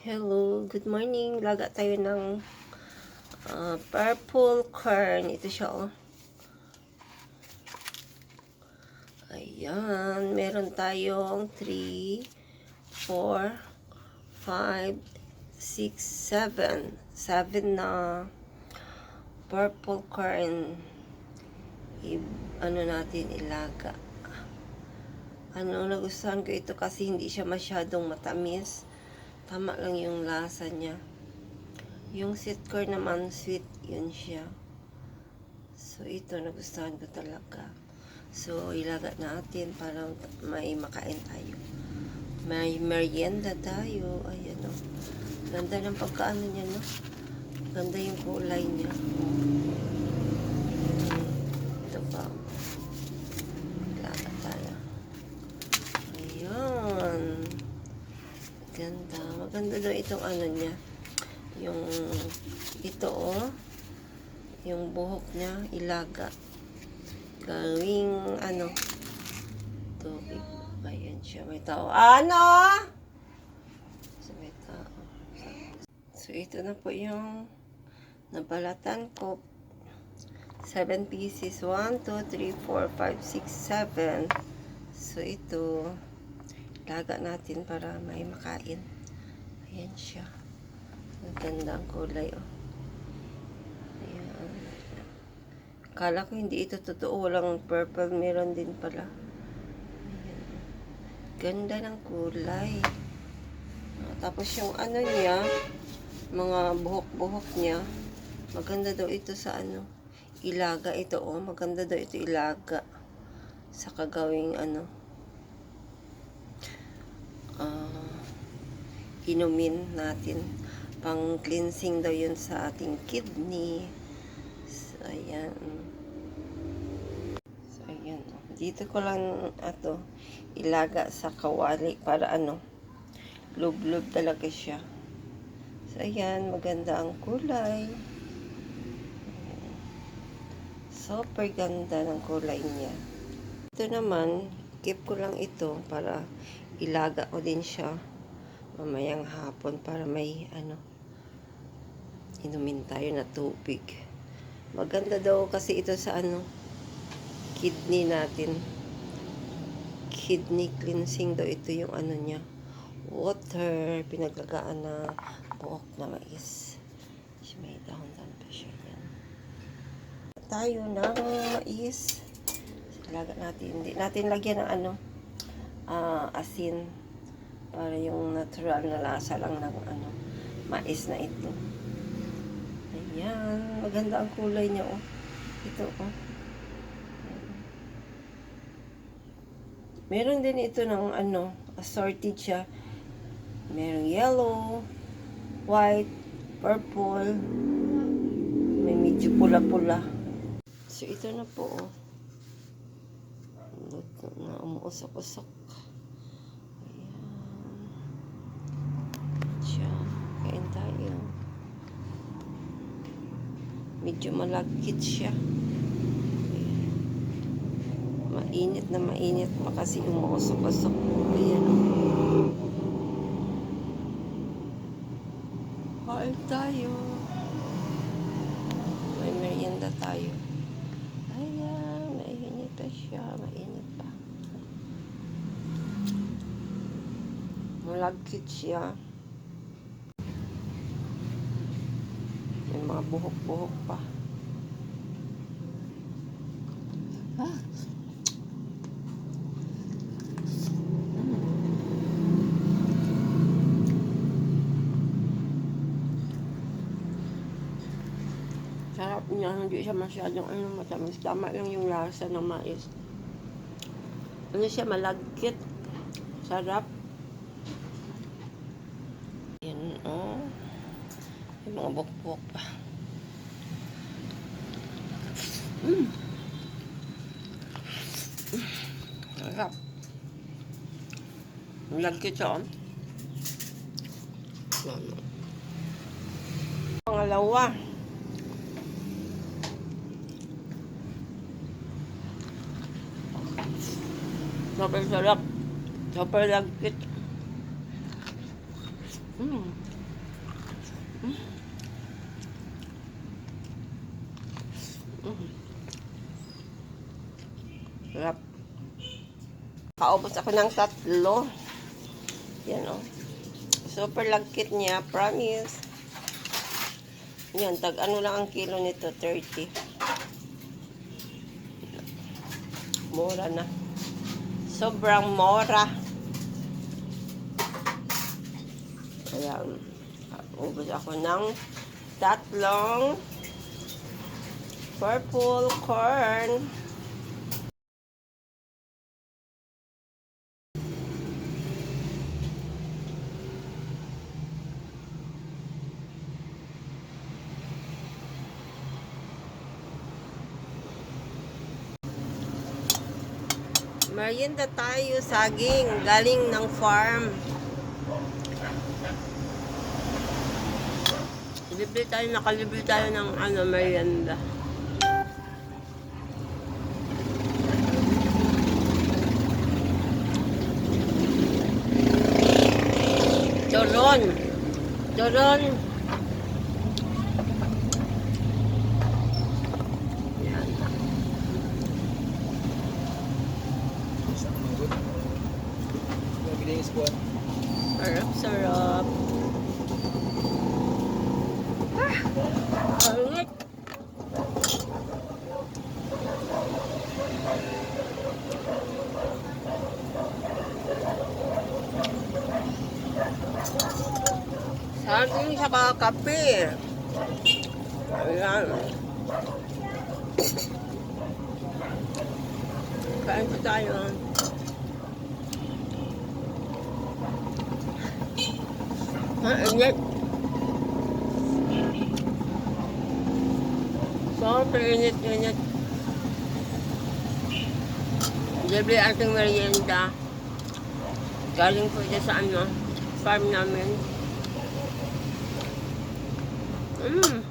Hello, good morning. Laga tayo ng ah, purple corn. Ito siya, oh. Ayan, meron tayong 3, 4, 5, 6, 7. 7 na purple corn. I, ano natin, ilaga. Ano, nagustuhan ko ito kasi hindi siya masyadong matamis. Tama lang yung lasa niya. Yung sweet corn naman, sweet yun siya. So, ito nagustuhan ko talaga. So, ilaga natin para may makain tayo. May merienda tayo. Ayan o. Ganda ng pagkaano niya, no? Ganda yung kulay niya. Ito pa. Ilaga tayo. Ayan. Ganda. Maganda daw itong ano niya. Yung ito oh. Yung buhok niya ilaga. Gawing ano. Tubig. Ayan siya. May tao. Ano? So, may tao. So, ito na po yung nabalatan ko. 7 pieces. 1, 2, 3, 4, 5, 6, 7. So, ito laga natin para may makain. Ayan siya. Ang ganda ang kulay, oh. Ayan. Kala ko hindi ito totoo. Walang purple. Meron din pala. Ayan. Ganda ng kulay. Tapos yung ano niya, mga buhok-buhok niya, maganda daw ito sa ano, ilaga ito, oh. Maganda daw ito ilaga. Sa kagawing ano, ah, inumin natin. Pang cleansing daw yun sa ating kidney. So, ayan. So, ayan. Dito ko lang ato ilaga sa kawali para ano, lub-lub talaga siya. So, ayan. Maganda ang kulay. Super ganda ng kulay niya. Ito naman, keep ko lang ito para ilaga ko din siya mamayang hapon para may ano inumin tayo na tubig. Maganda daw kasi ito sa ano kidney natin. Kidney cleansing daw ito yung ano niya. Water, pinaglagaan na buhok na mais. May dahon-dahon pa siya yan. Tayo ng mais. Laga natin. Hindi natin lagyan ng ano ah, asin para yung natural na lasa lang ng ano mais na ito. Ayan, maganda ang kulay niya oh. Ito oh. Meron din ito ng ano, assorted siya. Merong yellow, white, purple, may medyo pula-pula. So ito na po oh. Luto na umuusok-usok. Ayan. Siya. Kain tayo. Medyo malagkit siya. Mainit na mainit pa kasi umuusok-usok. Ayan. oh. Kain tayo. May merienda tayo. Ayan, mainit pa siya. Mainit pa. Malagkit siya. May mga buhok-buhok pa. Ah. Sarap niya, hindi siya masyadong ano, matamis. Tama lang yung lasa ng mais. Ano siya, malagkit. Sarap. Yan, oh. May mga bukbok pa. Mm. Sarap. Malagkit siya, oh. Yan. Pangalawa. Super sarap. Super lagkit. Mm. Mm. Mm. Sarap. Kaubos ako ng tatlo. Yan o. Super lagkit niya. Promise. Yan. Tag ano lang ang kilo nito. 30. Mura na. Sobrang mura. Ayan. Ubus ako ng tatlong purple corn. Merienda tayo, saging, galing ng farm. Libre tayo, nakalibre tayo ng ano, merienda. Choron. Choron. Sarap, sarap. Ah, Pangit. Saging sa kape. Ayan. Kain pa tayo. Ang init. Sobrang init-init. Libre ating merienda. Galing po dyan sa ano, farm namin. Mmm.